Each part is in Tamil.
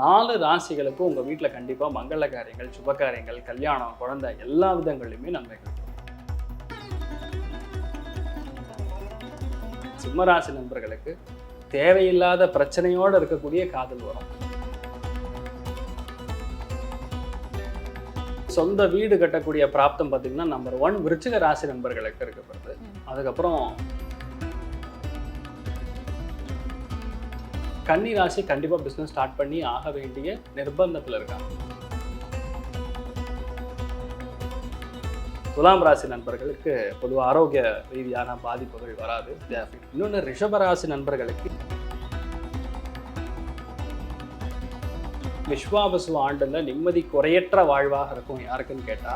நாலு ராசிகளுக்கும் உங்கள் வீட்டில் கண்டிப்பாக மங்கள காரியங்கள் சுப காரியங்கள் கல்யாணம் குழந்தை எல்லா விதங்களிலுமே நன்மைகள். சிம்மராசி நண்பர்களுக்கு தேவையில்லாத பிரச்சனையோடு இருக்கக்கூடிய காதல் வரும். சொந்த வீடு கட்டக்கூடிய பிராப்தம் பார்த்தீங்கன்னா நம்பர் ஒன் விருச்சிக ராசி நண்பர்களுக்கு இருக்கப்படுது அதுக்கப்புறம் கன்னி ராசி கண்டிப்பாக பிஸ்னஸ் ஸ்டார்ட் பண்ணி ஆக வேண்டிய நிர்பந்தத்தில் இருக்காங்க. துலாம் ராசி நண்பர்களுக்கு பொதுவாக ஆரோக்கிய ரீதியான பாதிப்புகள் வராது. இன்னொன்று ரிஷபராசி நண்பர்களுக்கு விஸ்வாபசு ஆண்டுல நிம்மதி குறையற்ற வாழ்வாக இருக்கும் யாருக்குன்னு கேட்டா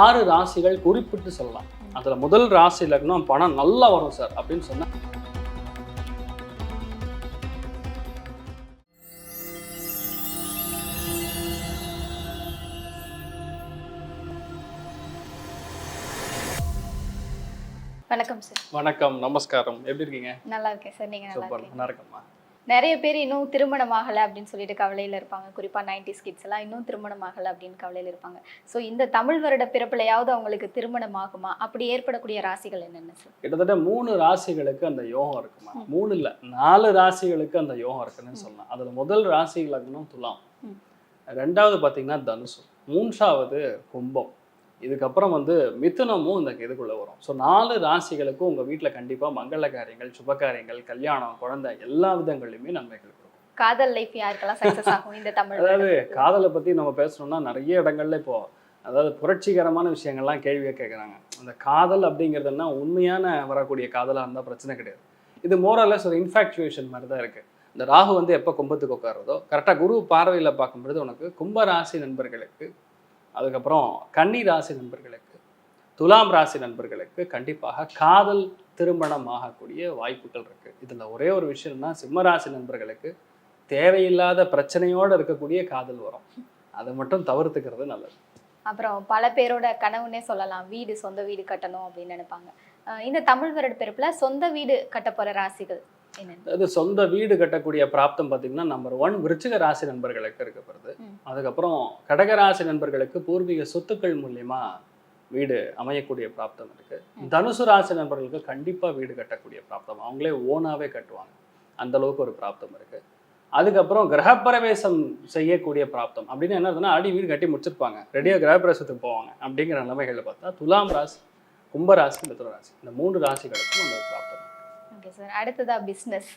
ஆறு ராசிகள் குறிப்பிட்டு சொல்லலாம். அதுல முதல் ராசி லக்னம் பணம் நல்லா வரும் சார் அப்படின்னு சொன்னா வணக்கம் சார். வணக்கம் நமஸ்காரம். எப்படி இருக்கீங்க? நல்லா இருக்கேன் சார் நீங்க நல்லா இருக்கீங்க நல்லா இருக்கம்மா. நிறைய பேர் இன்னும் திருமணம் ஆகலை அப்படின்னு சொல்லிட்டு கவலையில இருப்பாங்க. குறிப்பா நைன்டி கிட்ஸ் எல்லாம் இன்னும் திருமணம் ஆகலை அப்படின்னு கவலையில இருப்பாங்க. ஸோ இந்த தமிழ் வருட பிறப்புலையாவது அவங்களுக்கு திருமணம் ஆகுமா? அப்படி ஏற்படக்கூடிய ராசிகள் என்னென்ன சார் கிட்டத்தட்ட மூணு ராசிகளுக்கு அந்த யோகம் இருக்குமா. மூணு இல்ல நாலு ராசிகளுக்கு அந்த யோகம் இருக்குன்னு சொல்லலாம். அதுல முதல் ராசி லக்னம் துலாம். ரெண்டாவது பாத்தீங்கன்னா தனுசு. மூன்றாவது கும்பம். இதுக்கப்புறம் வந்து மிதுனமும் இந்த இதுக்குள்ள வரும். ஸோ நாலு ராசிகளுக்கும் உங்க வீட்ல கண்டிப்பா மங்கள காரியங்கள் சுப காரியங்கள் கல்யாணம் குழந்தை எல்லா விதங்களிலுமே நன்மைகள் காதல் லைஃப் யாருக்கெல்லாம் சக்சஸ் ஆகும் இந்த தமிழ் அதாவது? காதலை பத்தி நம்ம பேசணும்னா நிறைய இடங்கள்ல இப்போ அதாவது புரட்சிகரமான விஷயங்கள்லாம் கேள்வியே கேட்குறாங்க அந்த காதல் அப்படிங்கிறதுனா உண்மையான வரக்கூடிய காதலாக இருந்தால் பிரச்சனை கிடையாது. இது மோரலஸ் ஒரு இன்ஃபேக்சுவேஷன் மாதிரி தான் இருக்குது இந்த ராகு வந்து எப்போ கும்பத்துக்கு உட்காருதோ கரெக்டாக குரு பார்வையில் பார்க்கும்பொழுது உனக்கு கும்ப ராசி நண்பர்களுக்கு அதுக்கப்புறம் கன்னி ராசி நண்பர்களுக்கு துலாம் ராசி நண்பர்களுக்கு கண்டிப்பாக காதல் திருமணம் ஆகக்கூடிய வாய்ப்புகள் இருக்குது இதில் ஒரே ஒரு விஷயம்னா சிம்மராசி நண்பர்களுக்கு தேவையில்லாத பிரச்சனையோடு இருக்கக்கூடிய காதல் வரும். அதை மட்டும் தவிர்த்துக்கிறது நல்லது. அப்புறம் பல பேரோட கனவுன்னே சொல்லலாம். வீடு சொந்த வீடு கட்டணும் அப்படின்னு நினைப்பாங்க. இந்த தமிழ் வருட பிறப்பில் சொந்த வீடு கட்ட ராசிகள் அதாவது சொந்த வீடு கட்டக்கூடிய பிராப்தம் பார்த்தீங்கன்னா நம்பர் ஒன் விருச்சிக ராசி நண்பர்களுக்கு இருக்கப்படுது. அதுக்கப்புறம் கடக ராசி நண்பர்களுக்கு பூர்வீக சொத்துக்கள் மூலியமா வீடு அமையக்கூடிய பிராப்தம் இருக்கு. தனுசு ராசி நண்பர்களுக்கு கண்டிப்பா வீடு கட்டக்கூடிய பிராப்தம். அவங்களே ஓனாவே கட்டுவாங்க. அந்த அளவுக்கு ஒரு பிராப்தம் இருக்கு. அதுக்கப்புறம் கிரகப்பிரவேசம் செய்யக்கூடிய பிராப்தம். அப்படின்னு என்ன அர்த்தம்னா அடி வீடு கட்டி முடிச்சிருப்பாங்க. ரெடியாக கிரகப்பிரவேசத்துக்கு போவாங்க. அப்படிங்கிற நிலைமைகளை பார்த்தா துலாம் ராசி கும்பராசி மிதுன ராசி. இந்த மூன்று ராசிகளுக்கும் அந்த பிராப்தம். ஓகே சார் அடுத்ததா பிஸ்னஸ்.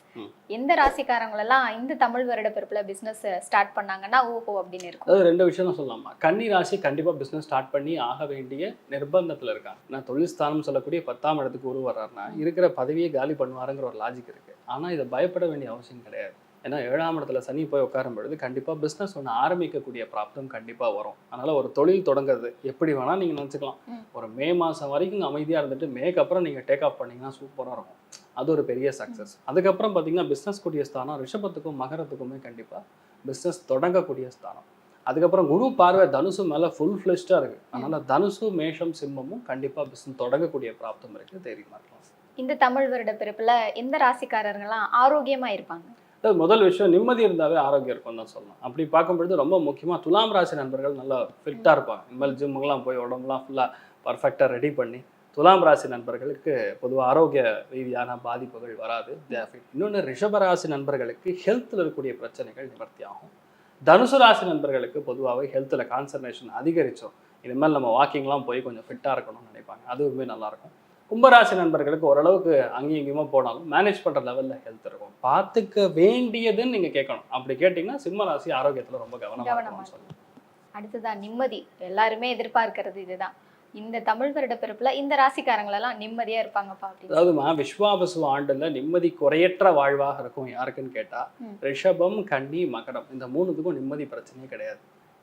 எந்த ராசிக்காரங்களெல்லாம் இந்த தமிழ் வருட பிறப்புல பிஸ்னஸ் ஸ்டார்ட் பண்ணாங்கன்னா ஓஹோ அப்படின்னு இருக்கும்? அதாவது ரெண்டு விஷயம் தான் சொல்லலாமா? கன்னி ராசி கண்டிப்பாக பிஸ்னஸ் ஸ்டார்ட் பண்ணி ஆக வேண்டிய நிர்பந்தத்தில் இருக்காங்க. நான் தொழில் ஸ்தானம் சொல்லக்கூடிய பத்தாம் இடத்துக்கு உரு வர்றாருன்னா இருக்கிற பதவியை காலி பண்ணுவாருங்கிற ஒரு லாஜிக் இருக்கு. ஆனால் இதை பயப்பட வேண்டிய அவசியம் கிடையாது. ஏன்னா ஏழாம் இடத்துல சனி போய் உட்காரும் பொழுது கண்டிப்பாக பிஸ்னஸ் ஒன்று ஆரம்பிக்கக்கூடிய பிராப்தம் கண்டிப்பாக வரும். அதனால ஒரு தொழில் தொடங்குறது எப்படி வேணால் நீங்கள் நினச்சிக்கலாம். ஒரு மே மாதம் வரைக்கும் அமைதியாக இருந்துட்டு மேக்கு அப்புறம் நீங்கள் டேக் ஆஃப் பண்ணீங்கன்னா சூப்பராக இருக்கும். அது ஒரு பெரிய சக்ஸஸ் அதுக்கப்புறம் பார்த்தீங்கன்னா பிஸ்னஸ் கூடிய ஸ்தானம் ரிஷபத்துக்கும் மகரத்துக்குமே கண்டிப்பாக பிஸ்னஸ் தொடங்கக்கூடிய ஸ்தானம். அதுக்கப்புறம் குரு பார்வை தனுசு மேலே ஃபுல் ஃப்ளெஷ்டாக இருக்குது அதனால தனுசு மேஷம் சிம்மமும் கண்டிப்பாக பிஸ்னஸ் தொடங்கக்கூடிய பிராப்தம் இருக்குது தைரியமாக இருக்கலாம் இந்த தமிழ் வருட பிறப்புல எந்த ராசிக்காரர்கள்லாம் ஆரோக்கியமா இருப்பாங்க? அதாவது முதல் விஷயம் நிம்மதி இருந்தாவே ஆரோக்கியம் இருக்கும் தான் சொல்லலாம் அப்படி பார்க்கும்பொழுது ரொம்ப முக்கியமாக துலாம் ராசி நண்பர்கள் நல்லா ஃபிட்டாக இருப்பாங்க. இனிமேல் ஜிம்முக்கெல்லாம் போய் உடம்புலாம் ஃபுல்லாக பர்ஃபெக்டாக ரெடி பண்ணி துலாம் ராசி நண்பர்களுக்கு பொதுவாக ஆரோக்கிய ரீதியான பாதிப்புகள் வராது. இன்னொன்று ரிஷப ராசி நண்பர்களுக்கு ஹெல்த்தில் இருக்கக்கூடிய பிரச்சனைகள் நிவர்த்தி ஆகும். தனுசு ராசி நண்பர்களுக்கு பொதுவாகவே ஹெல்த்தில் கான்சன்ட்ரேஷன் அதிகரிச்சோம் இனிமேல் நம்ம வாக்கிங்லாம் போய் கொஞ்சம் ஃபிட்டாக இருக்கணும்னு நினைப்பாங்க. அதுவுமே நல்லாயிருக்கும். கும்பராசி நண்பர்களுக்கு ஓரளவுக்கு அங்கேயும் இங்கேயுமா போனாலும் மேனேஜ் பண்ணுற லெவலில் ஹெல்த் இருக்கும். பார்த்துக்க வேண்டியதுன்னு நீங்கள் கேட்கணும். அப்படி கேட்டிங்கன்னா சிம்ம ராசி ஆரோக்கியத்தில் ரொம்ப கவனமாக கவனமா இருக்கணும்னு சொல்லணும் அடுத்ததா நிம்மதி. எல்லாருமே எதிர்பார்க்கிறது இதுதான். இந்த தமிழ் வருட பிறப்புல இந்த ராசிக்காரங்களெல்லாம் நிம்மதியா இருப்பாங்கப்பா அதாவதுமா விஸ்வாபசு ஆண்டுல நிம்மதி குறையற்ற வாழ்வாக இருக்கும் யாருக்குன்னு கேட்டா. ரிஷபம் கன்னி மகரம் இந்த மூணுத்துக்கும் நிம்மதி பிரச்சனையே கிடையாது.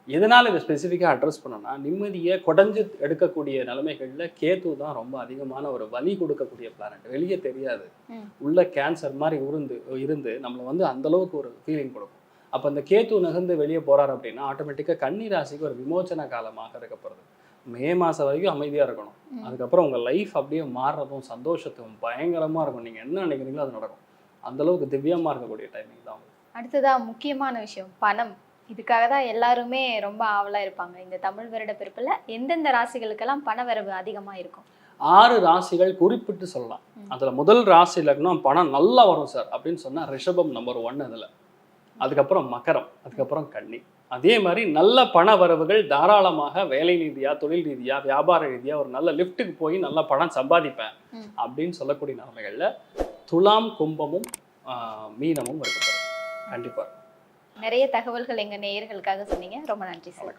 எதனால இதை ஸ்பெசிஃபிக்காக அட்ரஸ் பண்ணோம்னா நிம்மதியை குடஞ்சு எடுக்கக்கூடிய நிலைமைகள்ல கேது தான் ரொம்ப அதிகமான ஒரு வலி கொடுக்கக்கூடிய பிளானட் வெளியே தெரியாது. உள்ள கேன்சர் மாதிரி உருந்து இருந்து நம்மளை வந்து அந்த அளவுக்கு ஒரு ஃபீலிங் கொடுக்கும். அப்போ அந்த கேத்து நகர்ந்து வெளியே போறாரு அப்படின்னா ஆட்டோமேட்டிக்காக கன்னி ராசிக்கு ஒரு விமோச்சன காலமாக இருக்கப்படுது மே மாதம் வரைக்கும் அமைதியாக இருக்கணும். அதுக்கப்புறம் உங்கள் லைஃப் அப்படியே மாறுறதும் சந்தோஷத்தும் பயங்கரமாக இருக்கும். நீங்கள் என்ன நினைக்கிறீங்களோ அது நடக்கும். அந்த அளவுக்கு திவ்யமா இருக்கக்கூடிய டைமிங் தான் அடுத்ததா முக்கியமான விஷயம் பணம். இதுக்காக தான் எல்லாருமே ரொம்ப ஆவலா இருப்பாங்க. இந்த தமிழ் வருட பிறப்புல எந்தெந்த ராசிகளுக்கெல்லாம் பண வரவு அதிகமா இருக்கும்? ஆறு ராசிகள் குறிப்பிட்டு சொல்லலாம். அதுல முதல் ராசி லக்னம் பணம் நல்லா வரும் சார் அப்படின்னு சொன்னா ரிஷபம் நம்பர் ஒன் அதுல. அதுக்கப்புறம் மகரம் அதுக்கப்புறம் கன்னி. அதே மாதிரி நல்ல பண வரவுகள் தாராளமாக வேலை ரீதியா தொழில் ரீதியா வியாபார ரீதியா ஒரு நல்ல லிஃப்ட்டுக்கு போய் நல்ல பணம் சம்பாதிப்பேன். அப்படின்னு சொல்லக்கூடிய நிலைமைகள்ல துலாம் கும்பமும் மீனமும் இருக்கு கண்டிப்பா. நிறைய தகவல்கள் எங்க நேயர்களுக்காக சொன்னீங்க. ரொம்ப நன்றி சார்.